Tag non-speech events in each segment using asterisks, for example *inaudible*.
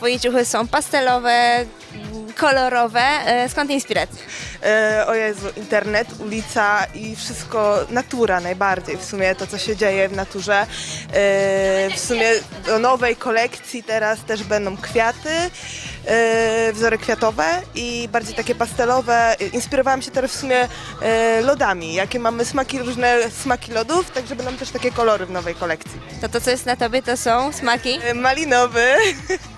twoje ciuchy są pastelowe, kolorowe. E, Skąd inspiracja? E, o Jezu, internet, ulica i wszystko, natura najbardziej w sumie, to co się dzieje w naturze. E, w sumie do nowej kolekcji teraz też będą kwiaty, e, wzory kwiatowe i bardziej takie pastelowe. Inspirowałam się teraz w sumie e, lodami, jakie mamy smaki, różne smaki lodów, także będą też takie kolory w nowej kolekcji. To to, co jest na tobie, to są smaki. E, malinowy, *laughs*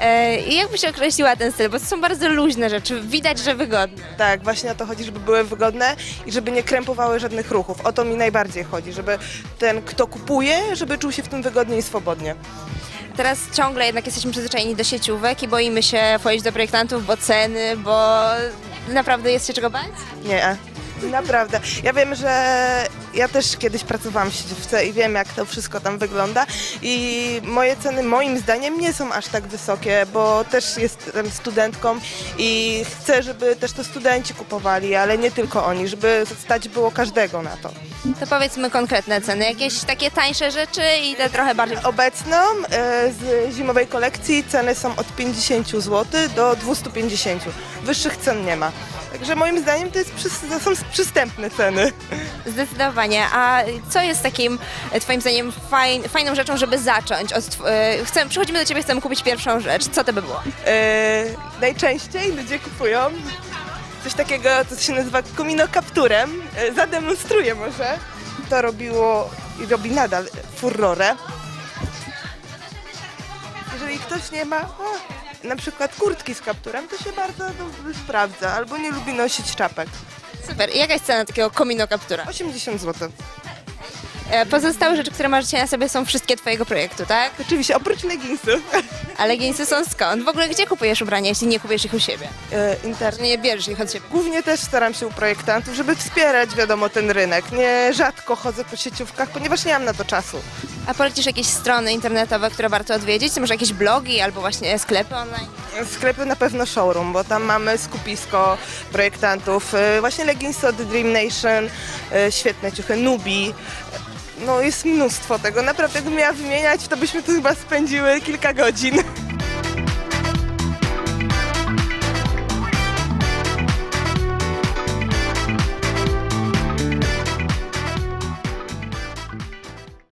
E, I jak byś określiła ten styl? Bo to są bardzo luźne rzeczy, widać, że wygodne. Tak, właśnie o to chodzi, żeby były wygodne i żeby nie krępowały żadnych ruchów. O to mi najbardziej chodzi, żeby ten, kto kupuje, żeby czuł się w tym wygodnie i swobodnie. Teraz ciągle jednak jesteśmy przyzwyczajeni do sieciówek i boimy się wchodzić do projektantów, bo ceny, bo naprawdę jest się czego bać? Nie, naprawdę. Ja wiem, że ja też kiedyś pracowałam w sieciówce i wiem, jak to wszystko tam wygląda i moje ceny moim zdaniem nie są aż tak wysokie, bo też jestem studentką i chcę, żeby też to studenci kupowali, ale nie tylko oni, żeby stać było każdego na to. To powiedzmy konkretne ceny, jakieś takie tańsze rzeczy i te trochę bardziej... Obecną e, z zimowej kolekcji ceny są od 50 zł do 250. Wyższych cen nie ma. Także moim zdaniem to, jest, to są przystępne ceny. Zdecydowanie. A co jest takim, twoim zdaniem, fajn, fajną rzeczą, żeby zacząć? Od, e, chcę, przychodzimy do ciebie, chcemy kupić pierwszą rzecz. Co to by było? E, najczęściej ludzie kupują coś takiego, co się nazywa komino kapturem. E, zademonstruję może. To robiło i robi nadal furorę. Jeżeli ktoś nie ma na przykład kurtki z kapturem, to się bardzo sprawdza, albo nie lubi nosić czapek. Super. I jaka jest cena takiego komino kaptura? 80 zł. E, Pozostałe rzeczy, które masz dzisiaj na sobie są wszystkie twojego projektu, tak? Oczywiście, oprócz leginsów. A leginsy są skąd? W ogóle gdzie kupujesz ubrania, jeśli nie kupujesz ich u siebie? E, internet. Nie bierzesz ich od siebie. Głównie też staram się u projektantów, żeby wspierać, wiadomo, ten rynek. Nie rzadko chodzę po sieciówkach, ponieważ nie mam na to czasu. A polecisz jakieś strony internetowe, które warto odwiedzić? Może jakieś blogi albo właśnie sklepy online? Sklepy na pewno showroom, bo tam mamy skupisko projektantów. E, Właśnie leginsy od Dream Nation, e, świetne ciuchy, Nubi. No jest mnóstwo tego. Naprawdę, gdybym miała wymieniać, to byśmy tu chyba spędziły kilka godzin.